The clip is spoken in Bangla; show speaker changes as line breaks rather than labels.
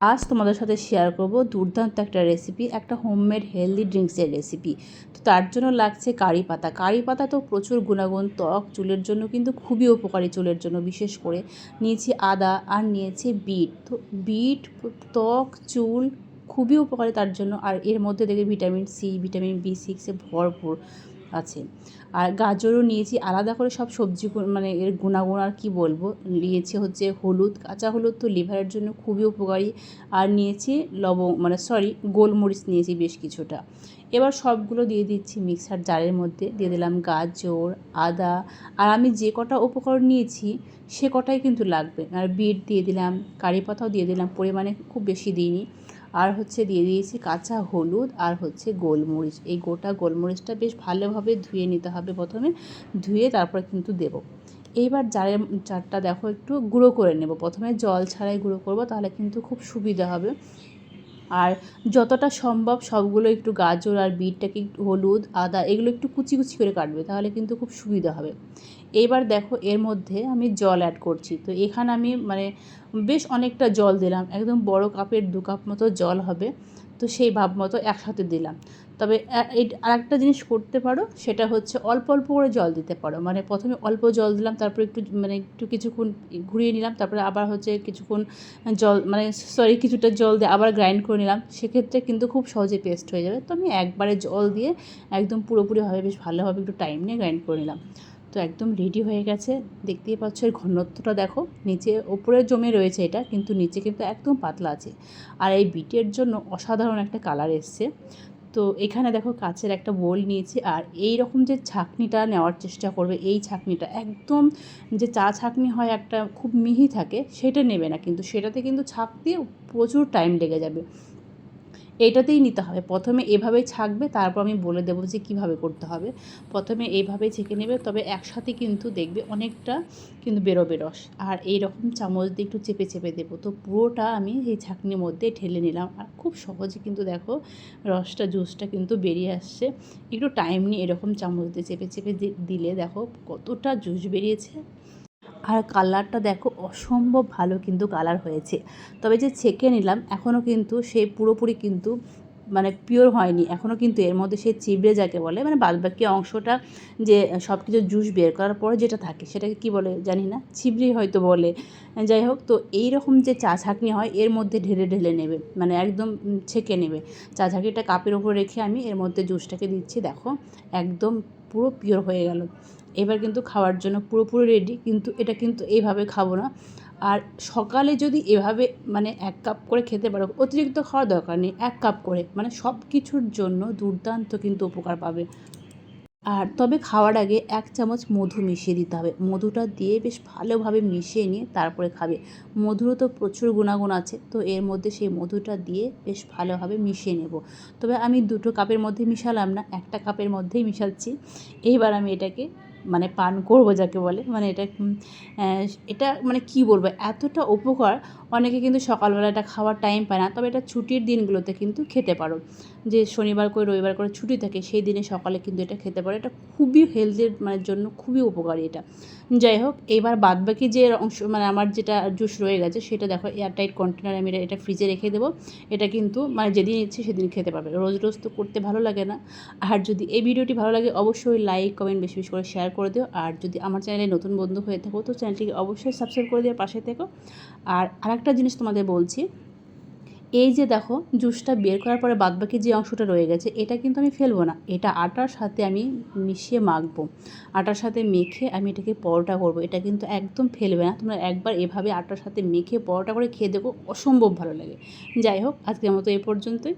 আজ তোমাদের সাথে শেয়ার করব দুর্দান্ত একটা রেসিপি একটা হোমমেড হেলদি ড্রিঙ্কসের রেসিপি তো তার জন্য লাগছে কারি পাতা। কারি পাতা তো প্রচুর গুণাগুণ, ত্বক, চুলের জন্য কিন্তু খুবই উপকারী চুলের জন্য, বিশেষ করে নিয়েছি আদা আর নিয়েছি বিট। তো বিট, ত্বক, চুল খুবই উপকারী তার জন্য, আর এর মধ্যে দেখে ভিটামিন সি ভিটামিন বি সিক্সে ভরপুর। আছে। আর গাজরও নিয়েছি, আলাদা করে সব সবজি মানে এর গুণাগুণ আর কী বলব? নিয়েছি হচ্ছে হলুদ, কাঁচা হলুদ তো লিভারের জন্য খুবই উপকারী। আর নিয়েছি লবং মানে সরি গোলমরিচ নিয়েছি বেশ কিছুটা। এবার সবগুলো দিয়ে দিচ্ছি মিক্সার জারের মধ্যে। দিয়ে দিলাম গাজর, আদা। আর আমি যে কটা উপকরণ নিয়েছি, সে কটাই কিন্তু লাগবে। আর বিট দিয়ে দিলাম, কারি পাতাও দিয়ে দিলাম, পরিমাণে খুব বেশি দিইনি। আর হচ্ছে দিয়ে দিয়েছি কাঁচা হলুদ আর হচ্ছে গোলমরিচ। এই গোটা গোলমরিচটা বেশ ভালোভাবে ধুয়ে নিতে হবে প্রথমে। ধুয়ে তারপরে কিন্তু দেব। এইবার জারের জারটা দেখো একটু গুঁড়ো করে নেব। প্রথমে জল ছাড়াই গুঁড়ো করব, তাহলে কিন্তু খুব সুবিধা হবে। আর যতটা সম্ভব সবগুলো একটু গাজর আর বিটটাকে একটু হলুদ, আদা এগুলো একটু কুচি কুচি করে কাটবে, তাহলে কিন্তু খুব সুবিধা হবে। এইবার দেখো এর মধ্যে আমি জল অ্যাড করছি। তো এখানে আমি মানে বেশ অনেকটা জল দিলাম, একদম বড় কাপের দু কাপ মতো জল হবে, তো সেই ভাব মতো একসাথে দিলাম। তবে এই আরেকটা জিনিস করতে পারো, সেটা হচ্ছে অল্প অল্প করে জল দিতে পারো। মানে প্রথমে অল্প জল দিলাম, তারপর একটু মানে একটু কিছুক্ষণ ঘুরিয়ে নিলাম, তারপরে আবার হচ্ছে কিছুক্ষণ জল মানে সরি কিছুটা জল দিয়ে আবার গ্রাইন্ড করে নিলাম। সেক্ষেত্রে কিন্তু খুব সহজে পেস্ট হয়ে যাবে। তো আমি একবারে জল দিয়ে একদম পুরোপুরিভাবে বেশ ভালোভাবে একটু টাইম নিয়ে গ্রাইন্ড করে নিলাম। তো একদম রেডি হয়ে গেছে। দেখতেই পাচ্ছ এর ঘনত্বটা দেখো। নিচে ওপরে জমে রয়েছে এটা, কিন্তু নিচে কিন্তু একদম পাতলা আছে। আর এই বিটের জন্য অসাধারণ একটা কালার এসছে। তো এখানে দেখো কাচের একটা বোল নিয়েছি আর এই রকম যে ছাঁকনিটা নেওয়ার চেষ্টা করবে, এই ছাঁকনিটা একদম যে চা ছাঁকনি হয় একটা খুব মিহি থাকে, সেটা নেবে না। কিন্তু সেটাতে কিন্তু ছাঁক দিয়ে প্রচুর টাইম লেগে যাবে। এইটাতেই নিতে হবে। প্রথমে এভাবেই ছাঁকবে, তারপর আমি বলে দেবো যে কীভাবে করতে হবে। প্রথমে এইভাবেই ছেঁকে নেবে, তবে একসাথে কিন্তু দেখবে অনেকটা কিন্তু বেরোবে রস। আর এই রকম চামচ দিয়ে একটু চেপে চেপে দেবো। তো পুরোটা আমি এই ছাঁকনির মধ্যে ঠেলে নিলাম। আর খুব সহজে কিন্তু দেখো রসটা, জুসটা কিন্তু বেরিয়ে আসছে। একটু টাইম নিয়ে এরকম চামচ দিয়ে চেপে চেপে দিলে দেখো কতটা জুস বেরিয়েছে। আর কালারটা দেখো অসম্ভব ভালো কিন্তু কালার হয়েছে। তবে যে ছেঁকে নিলাম এখনও কিন্তু সে পুরোপুরি কিন্তু মানে পিওর হয়নি। এখনও কিন্তু এর মধ্যে সে চিবড়ে যাকে বলে মানে বাদবাকি অংশটা যে সব কিছু জুস বের করার পরে যেটা থাকে সেটাকে কি বলে জানি না ছিবড়ি হয়তো বলে। যাই হোক, তো এই রকম যে চা ছাঁকনি হয়, এর মধ্যে ঢেলে ঢেলে নেবে মানে একদম ছেঁকে নেবে। চা ছাঁকনিটা কাপের ওপর রেখে আমি এর মধ্যে জুসটাকে দিচ্ছি, দেখো, একদম পুরো পিওর হয়ে গেল। এবার কিন্তু খাওয়ার জন্য পুরোপুরি রেডি কিন্তু এটা কিন্তু এইভাবে খাব না। আর সকালে যদি এভাবে মানে এক কাপ করে খেতে পারো, অতিরিক্ত খাওয়ার দরকার নেই, এক কাপ করে। মানে সব কিছুর জন্য দুর্দান্ত কিন্তু উপকার পাবে। আর তবে খাওয়ার আগে এক চামচ মধু মিশিয়ে দিতে হবে। মধুটা দিয়ে বেশ ভালোভাবে মিশিয়ে নিয়ে তারপরে খাবে। মধুরও তো প্রচুর গুণাগুণ আছে, তো এর মধ্যে সেই মধুটা দিয়ে বেশ ভালোভাবে মিশিয়ে নেব। তবে আমি দুটো কাপের মধ্যে মিশালাম না, একটা কাপের মধ্যেই মিশাচ্ছি। এইবার আমি এটাকে মানে পান করব যাকে বলে মানে এটা এটা মানে কী বলব, এতটা উপকার, অনেকে কিন্তু সকালবেলা এটা খাওয়ার টাইম পায় না, তবে এটা ছুটির দিনগুলোতে কিন্তু খেতে পারো। যে শনিবার করে রবিবার করে ছুটি থাকে, সেই দিনে সকালে কিন্তু এটা খেতে পারো, এটা খুবই হেলথের মানে জন্য খুবই উপকারী এটা। যাই হোক, এবার বাদবাকি যে অংশ মানে আমার যেটা জুস রয়ে গেছে, সেটা দেখো এয়ারটাইট কন্টেনার আমি এটা ফ্রিজে রেখে দেবো। এটা কিন্তু মানে যেদিন ইচ্ছে সেদিন খেতে পারবে। রোজ রোজ তো করতে ভালো লাগে না। আর যদি এই ভিডিওটি ভালো লাগে, অবশ্যই লাইক কমেন্ট বেশি বেশি করে শেয়ার করে দিও। আর যদি আমার চ্যানেলে নতুন বন্ধু হয়ে থাকো, তো চ্যানেলটিকে অবশ্যই সাবস্ক্রাইব করে দেওয়ার পাশে থেকো। আর আরেকটা জিনিস তোমাদের বলছি, এই যে দেখো জুসটা বের করার পরে বাদবাকি যে অংশটা রয়ে গেছে, এটা কিন্তু আমি ফেলব না। এটা আটার সাথে আমি মিশিয়ে মাখবো। আটার সাথে মেখে আমি এটাকে পরোটা করব। এটা কিন্তু একদম ফেলবে না। তোমরা একবার এভাবে আটার সাথে মেখে পরোটা করে খেয়ে দেখো, অসম্ভব ভালো লাগে। যাই হোক, আজকের মতো এ পর্যন্তই।